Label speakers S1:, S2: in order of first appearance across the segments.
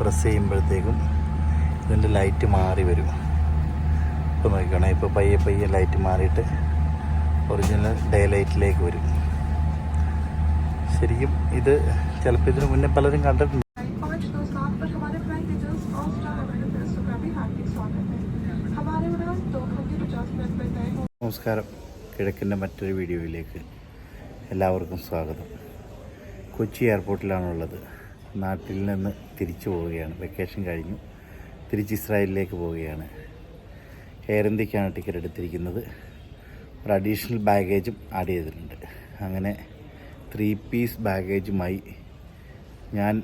S1: Press ചെയ്യുമ്പോഴത്തേക്കും ഇതിന്റെ light മാറി വരും. ഇപ്പോൾ നോക്കിക്കോണേ ഇപ്പോൾ പയ്യെ പയ്യെ ലൈറ്റ് മാറിയിട്ട് ഒറിജിനൽ ഡേ ലൈറ്റിലേക്ക് വരും. ശരിക്കും ഇത് ചിലപ്പോൾ ഇതിന് മുന്നേ പലരും കണ്ടിട്ടുണ്ട്. നമസ്കാരം. കിഴക്കിന്റെ മറ്റൊരു വീഡിയോയിലേക്ക് എല്ലാവർക്കും സ്വാഗതം. കൊച്ചി എയർപോർട്ടിലാണുള്ളത് നാട്ടിൽ നിന്ന് തിരിച്ചു പോവുകയാണ്. വെക്കേഷൻ കഴിഞ്ഞു. തിരിച്ച് ഇസ്രായേലിലേക്ക് പോവുകയാണ്. എയർ ഇന്ത്യക്കാണ് ടിക്കറ്റ് എടുത്തിരിക്കുന്നത്. ഒരു അഡീഷണൽ ബാഗേജും ആഡ് ചെയ്തിട്ടുണ്ട്. അങ്ങനെ ത്രീ പീസ് ബാഗേജുമായി ഞാൻ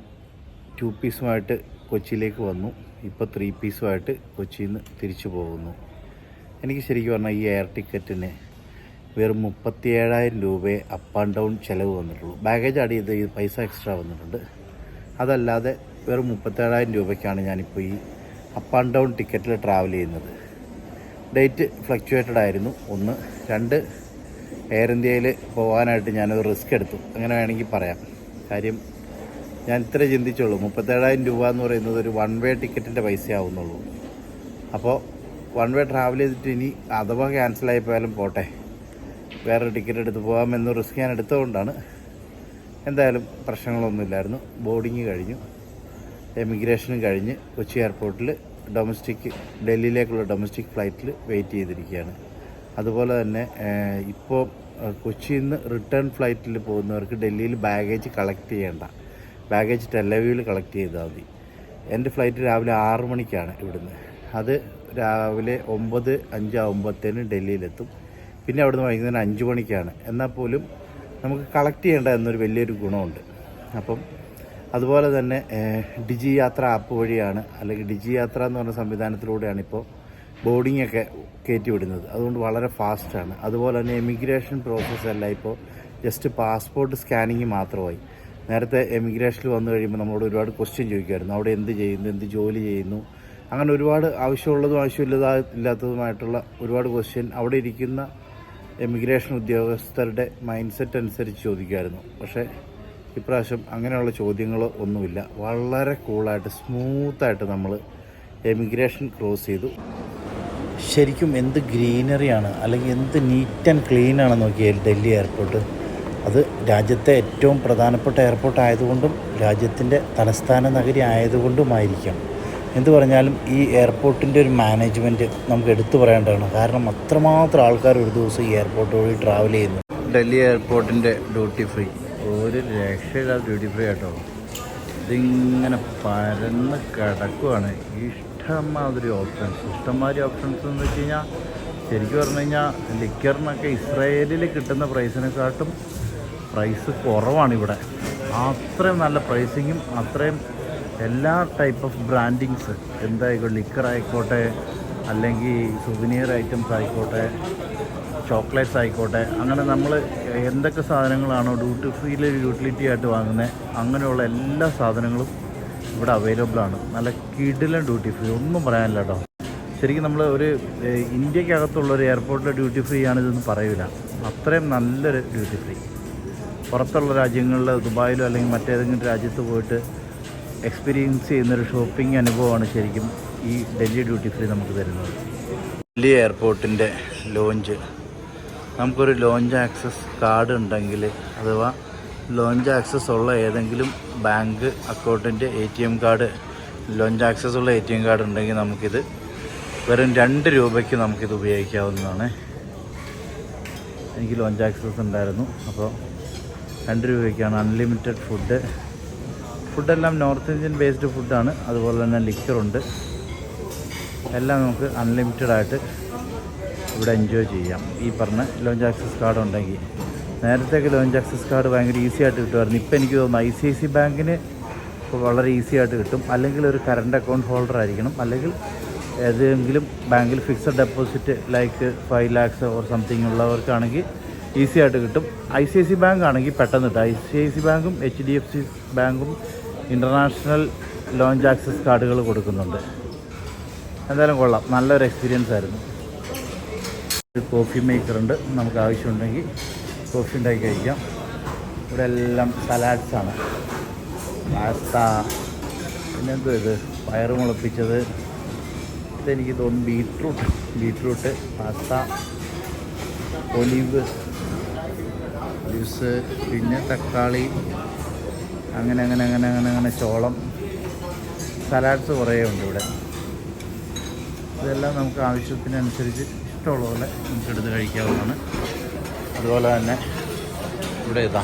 S1: ടു പീസുമായിട്ട് കൊച്ചിയിലേക്ക് വന്നു. ഇപ്പോൾ ത്രീ പീസുമായിട്ട് കൊച്ചിയിൽ നിന്ന് തിരിച്ചു പോകുന്നു. എനിക്ക് ശരിക്കും പറഞ്ഞാൽ ഈ എയർ ടിക്കറ്റിന് വെറും മുപ്പത്തി ഏഴായിരം രൂപയെ അപ്പ് ആൻഡ് ഡൗൺ ചിലവ് വന്നിട്ടുള്ളൂ. ബാഗേജ് ആഡ് ചെയ്ത് പൈസ എക്സ്ട്രാ വന്നിട്ടുണ്ട്. അതല്ലാതെ വെറും മുപ്പത്തേഴായിരം രൂപയ്ക്കാണ് ഞാനിപ്പോൾ ഈ അപ്പ് ആൻഡ് ഡൗൺ ടിക്കറ്റിൽ ട്രാവൽ ചെയ്യുന്നത്. ഡേറ്റ് ഫ്ലക്ച്വേറ്റഡ് ആയിരുന്നു. ഒന്ന് രണ്ട് എയർ ഇന്ത്യയിൽ പോകാനായിട്ട് ഞാനൊരു റിസ്ക് എടുത്തു. അങ്ങനെ വേണമെങ്കിൽ പറയാം. കാര്യം ഞാൻ ഇത്ര ചിന്തിച്ചുള്ളൂ. മുപ്പത്തേഴായിരം രൂപ എന്ന് പറയുന്നത് ഒരു വൺ വേ ടിക്കറ്റിന്റെ പൈസ ആവുന്നുള്ളൂ അപ്പോൾ വൺ വേ ട്രാവൽ ചെയ്തിട്ട് ഇനി അഥവാ ക്യാൻസലായി പോയാലും പോട്ടെ. വേറൊരു ടിക്കറ്റ് എടുത്ത് പോകാമെന്ന് റിസ്ക് ഞാൻ എടുത്തുകൊണ്ടാണ് എന്തായാലും പ്രശ്നങ്ങളൊന്നുമില്ലായിരുന്നു. ബോർഡിങ് കഴിഞ്ഞു. എമിഗ്രേഷനും കഴിഞ്ഞ് കൊച്ചി എയർപോർട്ടിൽ ഡൊമസ്റ്റിക് ഡൽഹിയിലേക്കുള്ള ഡൊമസ്റ്റിക് ഫ്ലൈറ്റിൽ വെയിറ്റ് ചെയ്തിരിക്കുകയാണ്. അതുപോലെ തന്നെ ഇപ്പോൾ കൊച്ചിയിൽ നിന്ന് റിട്ടേൺ ഫ്ലൈറ്റിൽ പോകുന്നവർക്ക് ഡൽഹിയിൽ ബാഗേജ് കളക്ട് ചെയ്യേണ്ട. ബാഗേജ് ടെലവ്യൂവിൽ കളക്ട് ചെയ്താൽ മതി. എന്റെ ഫ്ലൈറ്റ് രാവിലെ ആറ് മണിക്കാണ് ഇവിടുന്ന്. അത് രാവിലെ ഒമ്പത് അഞ്ച് അഞ്ചാകുമ്പോഴത്തേന് ഡൽഹിയിലെത്തും. പിന്നെ അവിടുന്ന് വൈകുന്നേരം അഞ്ച് മണിക്കാണ്. എന്നാൽ പോലും നമുക്ക് കളക്ട് ചെയ്യേണ്ട എന്നൊരു വലിയൊരു ഗുണമുണ്ട്. അപ്പം അതുപോലെ തന്നെ ഡിജി യാത്ര ആപ്പ് വഴിയാണ് അല്ലെങ്കിൽ ഡിജി യാത്ര എന്ന് പറഞ്ഞ സംവിധാനത്തിലൂടെയാണ് ഇപ്പോൾ ബോർഡിംഗ് ഒക്കെ കയറ്റി വിടുന്നത് അതുകൊണ്ട് വളരെ ഫാസ്റ്റാണ്. അതുപോലെ തന്നെ എമിഗ്രേഷൻ പ്രോസസ്സ് അല്ല ഇപ്പോൾ ജസ്റ്റ് പാസ്പോർട്ട് സ്കാനിങ് മാത്രമായി. നേരത്തെ എമിഗ്രേഷനിൽ വന്നു കഴിയുമ്പോൾ നമ്മളോട് ഒരുപാട് ക്വസ്റ്റ്യൻ ചോദിക്കുമായിരുന്നു. അവിടെ എന്ത് ചെയ്യുന്നു എന്ത് ജോലി ചെയ്യുന്നു? അങ്ങനെ ഒരുപാട് ആവശ്യമുള്ളതും ആവശ്യമില്ലാ ഇല്ലാത്തതുമായിട്ടുള്ള ഒരുപാട് ക്വസ്റ്റ്യൻ അവിടെ ഇരിക്കുന്ന എമിഗ്രേഷൻ ഉദ്യോഗസ്ഥരുടെ മൈൻഡ് സെറ്റ് അനുസരിച്ച് ചോദിക്കുമായിരുന്നു. പക്ഷേ ഇപ്രാവശ്യം അങ്ങനെയുള്ള ചോദ്യങ്ങളോ ഒന്നുമില്ല. വളരെ കൂളായിട്ട് സ്മൂത്തായിട്ട് നമ്മൾ എമിഗ്രേഷൻ ക്രോസ് ചെയ്തു. ശരിക്കും എന്ത് ഗ്രീനറിയാണ് അല്ലെങ്കിൽ എന്ത് നീറ്റ് ആൻഡ് ക്ലീൻ ആണ് നോക്കിയാൽ ഡൽഹി എയർപോർട്ട്. അത് രാജ്യത്തെ ഏറ്റവും പ്രധാനപ്പെട്ട എയർപോർട്ട് ആയതുകൊണ്ടും രാജ്യത്തിന്റെ തലസ്ഥാന നഗരി ആയതുകൊണ്ടുമായിരിക്കാം. എന്ന് പറഞ്ഞാലും ഈ എയർപോർട്ടിന്റെ ഒരു മാനേജ്മെന്റ് നമുക്ക് എടുത്തു പറയേണ്ടതാണ്. കാരണം അത്രമാത്രം ആൾക്കാർ ഒരു ദിവസം ഈ എയർപോർട്ട് വഴി ട്രാവൽ ചെയ്യുന്നു. ഡൽഹി എയർപോർട്ടിന്റെ ഡ്യൂട്ടി ഫ്രീ ഒരു രക്ഷയില്ലാതെ ഡ്യൂട്ടി ഫ്രീ ആട്ടോ. ഇതിങ്ങനെ പരന്ന് കിടക്കുവാണ്. ഇഷ്ടമാതിരി ഓപ്ഷൻസ് ഇഷ്ടംമാതിരി ഓപ്ഷൻസ് എന്ന് വെച്ച് കഴിഞ്ഞാൽ ശരിക്കും പറഞ്ഞു കഴിഞ്ഞാൽ ലിക്കറിനൊക്കെ ഇസ്രായേലിൽ കിട്ടുന്ന പ്രൈസിനെക്കാട്ടും പ്രൈസ് കുറവാണ് ഇവിടെ. അത്രയും നല്ല പ്രൈസിങ്ങും അത്രയും എല്ലാ ടൈപ്പ് ഓഫ് ബ്രാൻഡിങ്സ് എന്തായിക്കോട്ടെ ലിക്കർ ആയിക്കോട്ടെ അല്ലെങ്കിൽ സുവിനിയർ ഐറ്റംസ് ആയിക്കോട്ടെ ചോക്ലേറ്റ്സ് ആയിക്കോട്ടെ അങ്ങനെ നമ്മൾ എന്തൊക്കെ സാധനങ്ങളാണോ ഡ്യൂട്ടി ഫ്രീയിൽ യൂട്ടിലിറ്റി ആയിട്ട് വാങ്ങുന്നത് അങ്ങനെയുള്ള എല്ലാ സാധനങ്ങളും ഇവിടെ അവൈലബിൾ ആണ്. നല്ല കിടിലൻ ഡ്യൂട്ടി ഫ്രീ ഒന്നും പറയാനില്ല കേട്ടോ ശരിക്കും നമ്മൾ ഒരു ഇന്ത്യക്കകത്തുള്ള ഒരു എയർപോർട്ടിലെ ഡ്യൂട്ടി ഫ്രീ ആണിതെന്ന് പറയില്ല അത്രയും നല്ലൊരു ഡ്യൂട്ടി ഫ്രീ പുറത്തുള്ള രാജ്യങ്ങളിൽ ദുബായിലോ അല്ലെങ്കിൽ മറ്റേതെങ്കിലും രാജ്യത്ത് പോയിട്ട് എക്സ്പീരിയൻസ് ചെയ്യുന്നൊരു ഷോപ്പിംഗ് അനുഭവമാണ് ശരിക്കും ഈ ഡൽഹി ഡ്യൂട്ടി ഫ്രീ നമുക്ക് തരുന്നത്. ഡൽഹി എയർപോർട്ടിന്റെ ലോഞ്ച് നമുക്കൊരു ലോഞ്ച് ആക്സസ് കാർഡ് ഉണ്ടെങ്കിൽ അഥവാ ലോഞ്ച് ആക്സസ് ഉള്ള ഏതെങ്കിലും ബാങ്ക് അക്കൗണ്ടിന്റെ A T M card lounge access ഉള്ള എ ടി എം കാർഡ് ഉണ്ടെങ്കിൽ നമുക്കിത് വെറും രണ്ട് രൂപയ്ക്ക് നമുക്കിത് ഉപയോഗിക്കാവുന്നതാണ്. എനിക്ക് ലോഞ്ച് ആക്സസ് ഉണ്ടായിരുന്നു. അപ്പോൾ രണ്ട് രൂപയ്ക്കാണ് അൺലിമിറ്റഡ് ഫുഡ് ഫുഡെല്ലാം നോർത്ത് ഇന്ത്യൻ ബേസ്ഡ് ഫുഡാണ് അതുപോലെ തന്നെ ലിക്കറുണ്ട് എല്ലാം നമുക്ക് അൺലിമിറ്റഡ് ആയിട്ട് ഇവിടെ എൻജോയ് ചെയ്യാം. ഈ പറഞ്ഞ ലോഞ്ച് ആക്സസ് കാർഡ് ഉണ്ടെങ്കിൽ. നേരത്തെയൊക്കെ ലോഞ്ച് ആക്സസ് കാർഡ് ഭയങ്കര ഈസി ആയിട്ട് കിട്ടുമായിരുന്നു. ഇപ്പം എനിക്ക് തോന്നുന്നു ഐ സി ഐ സി ബാങ്കിന് ഇപ്പോൾ വളരെ ഈസി ആയിട്ട് കിട്ടും. അല്ലെങ്കിൽ ഒരു കറണ്ട് അക്കൗണ്ട് ഹോൾഡർ ആയിരിക്കണം. അല്ലെങ്കിൽ ഏതെങ്കിലും ബാങ്കിൽ fixed deposit like five lakhs or something ഉള്ളവർക്കാണെങ്കിൽ easy ആയിട്ട് കിട്ടും. I C I C bank ആണെങ്കിൽ പെട്ടെന്ന് കിട്ടും. ഐ സി ഐ സി ബാങ്കും എച്ച് ഡി എഫ് സി ബാങ്കും ഇന്റർനാഷണൽ ലോഞ്ച് ആക്സസ് കാർഡുകൾ കൊടുക്കുന്നുണ്ട്. എന്തായാലും കൊള്ളാം. നല്ലൊരു എക്സ്പീരിയൻസ് ആയിരുന്നു. ഒരു കോഫി മേക്കറുണ്ട് നമുക്ക് ആവശ്യമുണ്ടെങ്കിൽ കോഫി ഉണ്ടാക്കി കഴിക്കാം. ഇവിടെ എല്ലാം സലാഡ്സാണ് പാസ്ത പിന്നെന്തോ ഇത്? പയറ് മുളപ്പിച്ചത്. ഇതെനിക്ക് തോന്നുന്നു beetroot. Beetroot pasta olive juice പിന്നെ തക്കാളി അങ്ങനെ അങ്ങനെ അങ്ങനെ അങ്ങനെ അങ്ങനെ ചോളം. സലാഡ്സ് കുറേ ഉണ്ട് ഇവിടെ. ഇതെല്ലാം നമുക്ക് ആവശ്യത്തിനനുസരിച്ച് ഇഷ്ടമുള്ള പോലെ നമുക്ക് എടുത്ത് കഴിക്കാവുന്നതാണ്. അതുപോലെ തന്നെ ഇവിടെ ഇതാ.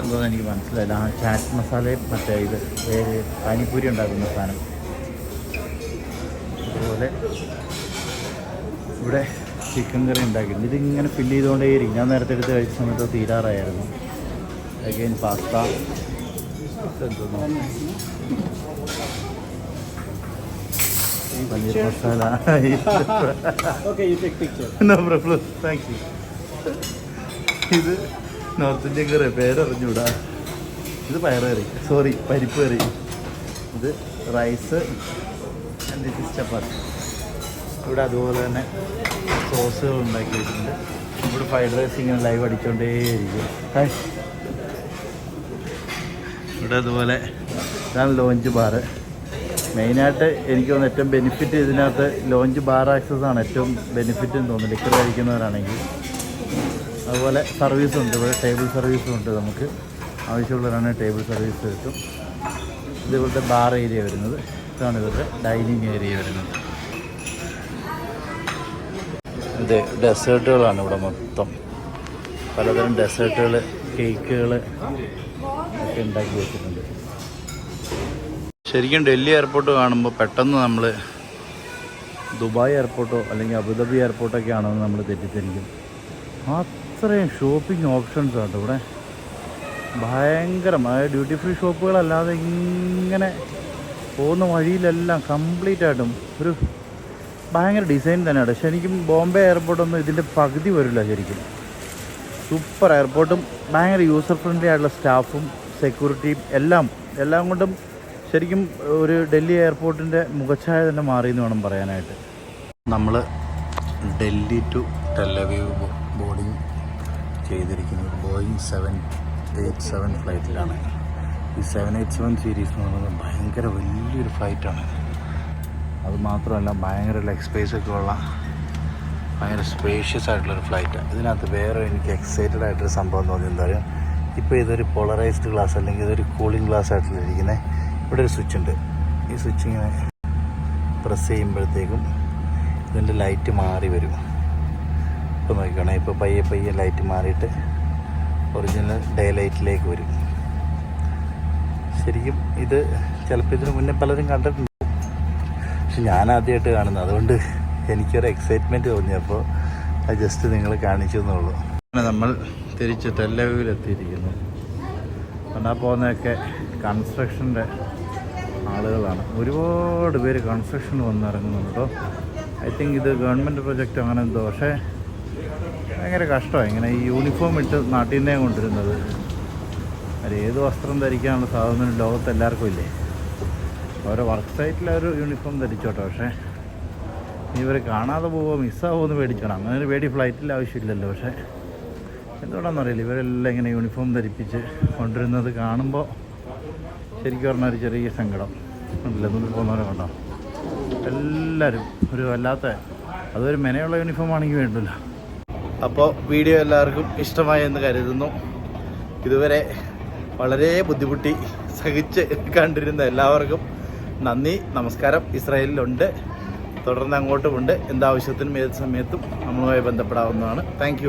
S1: എന്തോന്ന് എനിക്ക് മനസ്സിലായില്ല. ആ ചാറ്റ് മസാലയും മറ്റേ ഇത് പാനിപ്പൂരി ഉണ്ടാക്കുന്ന സാധനം. അതുപോലെ ഇവിടെ ചിക്കൻ കറി ഉണ്ടാക്കിയിട്ടുണ്ട്. ഇതിങ്ങനെ ഫില്ല് ചെയ്തുകൊണ്ടേയിരിക്കും. ഞാൻ നേരത്തെ എടുത്ത് കഴിച്ച സമയത്ത് തീരാറായിരുന്നു. Again pasta paneer masala. No problem thank you ഇത് നോർത്ത് ഇന്ത്യൻ കറി പേരറിഞ്ഞൂടാ. ഇത് പയറ് കറി സോറി പരിപ്പ് കറി. ഇത് rice and it is chapati ഇവിടെ അതുപോലെ തന്നെ സോസുകൾ ഉണ്ടാക്കി വെച്ചിട്ടുണ്ട് ഇവിടെ ഫ്രൈഡ് റൈസ് ഇങ്ങനെ ലൈവ് അടിച്ചുകൊണ്ടേയിരിക്കും ഇവിടെ അതുപോലെ ഇതാണ് ലോഞ്ച് ബാറ് മെയിനായിട്ട് എനിക്ക് തോന്നുന്നു ഏറ്റവും ബെനിഫിറ്റ് ഇതിനകത്ത് ലോഞ്ച് ബാർ ആക്സസ് ആണ് ഏറ്റവും ബെനിഫിറ്റ് എന്ന് തോന്നുന്നു. ലിക്കർ കഴിക്കുന്നവരാണെങ്കിൽ. അതുപോലെ സർവീസും ഉണ്ട്. ഇവിടെ ടേബിൾ സർവീസും ഉണ്ട് നമുക്ക്. ആവശ്യമുള്ളവരാണെങ്കിൽ ടേബിൾ സർവീസ് കിട്ടും. ഇത് ഇവിടുത്തെ ബാർ ഏരിയ വരുന്നത്. ഇതാണ് ഇവരുടെ ഡൈനിങ് ഏരിയ വരുന്നത്. ഇത് ഡെസേർട്ടുകളാണ് ഇവിടെ മൊത്തം. പലതരം ഡെസേർട്ടുകൾ കേക്കുകൾ ഒക്കെ ഉണ്ടാക്കി വെച്ചിട്ടുണ്ട്. ശരിക്കും ഡൽഹി എയർപോർട്ട് കാണുമ്പോൾ പെട്ടെന്ന് നമ്മൾ ദുബായ് എയർപോർട്ടോ അല്ലെങ്കിൽ അബുദാബി എയർപോർട്ടൊക്കെ ആണെന്ന് നമ്മൾ തെറ്റിദ്ധരിക്കും. അത്രയും ഷോപ്പിംഗ് ഓപ്ഷൻസ് ആണ് ഇവിടെ. ഭയങ്കരമായ ഡ്യൂട്ടി ഫ്രീ ഷോപ്പുകളല്ലാതെ ഇങ്ങനെ പോകുന്ന വഴിയിലെല്ലാം കംപ്ലീറ്റ് ആയിട്ടും ഒരു ഭയങ്കര ഡിസൈൻ തന്നെയാണ് ശരിക്കും ബോംബെ എയർപോർട്ടൊന്നും ഇതിന്റെ പകുതി വരില്ല ശരിക്കും. സൂപ്പർ എയർപോർട്ടും ഭയങ്കര യൂസർ ഫ്രണ്ട്ലി ആയിട്ടുള്ള സ്റ്റാഫും സെക്യൂരിറ്റിയും എല്ലാം എല്ലാം കൊണ്ടും ശരിക്കും ഒരു ഡൽഹി എയർപോർട്ടിന്റെ മുഖച്ഛായ തന്നെ മാറി എന്ന് വേണം പറയാനായിട്ട്. നമ്മൾ Delhi to Tel Aviv boarding ചെയ്തിരിക്കുന്നത് ബോയിങ് സെവൻ എയ്റ്റ് സെവൻ ഫ്ലൈറ്റിലാണ്. ഈ സെവൻ എയ്റ്റ് സെവൻ സീരീസ് എന്ന് പറയുന്നത് ഭയങ്കര വലിയൊരു ഫ്ലൈറ്റാണ്. അത് മാത്രമല്ല ഭയങ്കര ലെഗ് ഒക്കെ ഉള്ള ഭയങ്കര സ്പേഷ്യസ് ആയിട്ടുള്ളൊരു ഫ്ലൈറ്റാണ് ഇതിനകത്ത് വേറെ എനിക്ക് എക്സൈറ്റഡ് ആയിട്ടൊരു സംഭവം തോന്നിയെന്താ പറയുക ഇപ്പോൾ ഇതൊരു പോളറൈസ്ഡ് ഗ്ലാസ് അല്ലെങ്കിൽ ഇതൊരു കൂളിംഗ് ഗ്ലാസ് ആയിട്ടുള്ള ഇരിക്കുന്നത് ഇവിടെ ഒരു സ്വിച്ച് ഉണ്ട്. ഈ സ്വിച്ച് ഇങ്ങനെ പ്രസ് ചെയ്യുമ്പോഴത്തേക്കും ഇതിന്റെ ലൈറ്റ് മാറി വരും. ഇപ്പോൾ നോക്കിക്കോണേ ഇപ്പോൾ പയ്യെ പയ്യെ ലൈറ്റ് മാറിയിട്ട് ഒറിജിനൽ ഡേ ലൈറ്റിലേക്ക് വരും. ശരിക്കും ഇത് ചിലപ്പോൾ ഇതിന് മുന്നേ പലരും കണ്ടിട്ടുണ്ട്. പക്ഷെ ഞാൻ ആദ്യമായിട്ട് കാണുന്നത്. അതുകൊണ്ട് എനിക്കൊരു എക്സൈറ്റ്മെന്റ് തോന്നിയപ്പോൾ അത് ജസ്റ്റ് നിങ്ങൾ കാണിച്ചു എന്നുള്ളൂ. നമ്മൾ തിരിച്ച് ടെല്ലവ്യൂവിലെത്തിയിരിക്കുന്നു കണ്ടാൽ പോകുന്നതൊക്കെ കൺസ്ട്രക്ഷന്റെ ആളുകളാണ്. ഒരുപാട് പേര് കൺസ്ട്രക്ഷൻ വന്നിറങ്ങുന്നുണ്ട് കേട്ടോ. ഐ തിങ്ക് ഇത് ഗവൺമെന്റ് പ്രൊജക്റ്റ് അങ്ങനെ എന്തോ. പക്ഷേ ഭയങ്കര കഷ്ടമാണ് ഇങ്ങനെ ഈ യൂണിഫോം ഇട്ട് നാട്ടിൽ നിന്നേ കൊണ്ടിരുന്നത് അത് ഏത് വസ്ത്രം ധരിക്കാനുള്ള സാധനം ലോകത്ത് എല്ലാവർക്കും ഇല്ലേ? ഓരോ വർക്ക് സൈറ്റിൽ ഒരു യൂണിഫോം ധരിച്ചോട്ടെ. പക്ഷേ ഇവർ കാണാതെ പോവോ മിസ്സാവുമോ എന്ന് പേടിച്ചോണം. അങ്ങനെ ഒരു പേടി ഫ്ലൈറ്റിൽ ആവശ്യമില്ലല്ലോ. പക്ഷേ എന്തുകൊണ്ടാണെന്നറിയില്ല. ഇവരെല്ലാം ഇങ്ങനെ യൂണിഫോം ധരിപ്പിച്ച് കൊണ്ടുവരുന്നത് കാണുമ്പോൾ ശരിക്കും പറഞ്ഞാൽ ഒരു ചെറിയ സങ്കടം. ഉണ്ടല്ലോ മുന്നിൽ പോകുന്നവരെ കണ്ടോ എല്ലാവരും ഒരു വല്ലാത്ത അതൊരു മെനയുള്ള യൂണിഫോം ആണെങ്കിൽ വേണ്ടില്ല. അപ്പോൾ വീഡിയോ എല്ലാവർക്കും ഇഷ്ടമായി എന്ന് കരുതുന്നു. ഇതുവരെ വളരെ ബുദ്ധിമുട്ടി സഹിച്ച് കണ്ടിരുന്ന എല്ലാവർക്കും നന്ദി നമസ്കാരം. ഇസ്രായേലിലുണ്ട് തുടർന്ന് അങ്ങോട്ടുമുണ്ട്. എന്താവശ്യത്തിനും ഏത് സമയത്തും നമ്മളുമായി ബന്ധപ്പെടാവുന്നതാണ്. താങ്ക്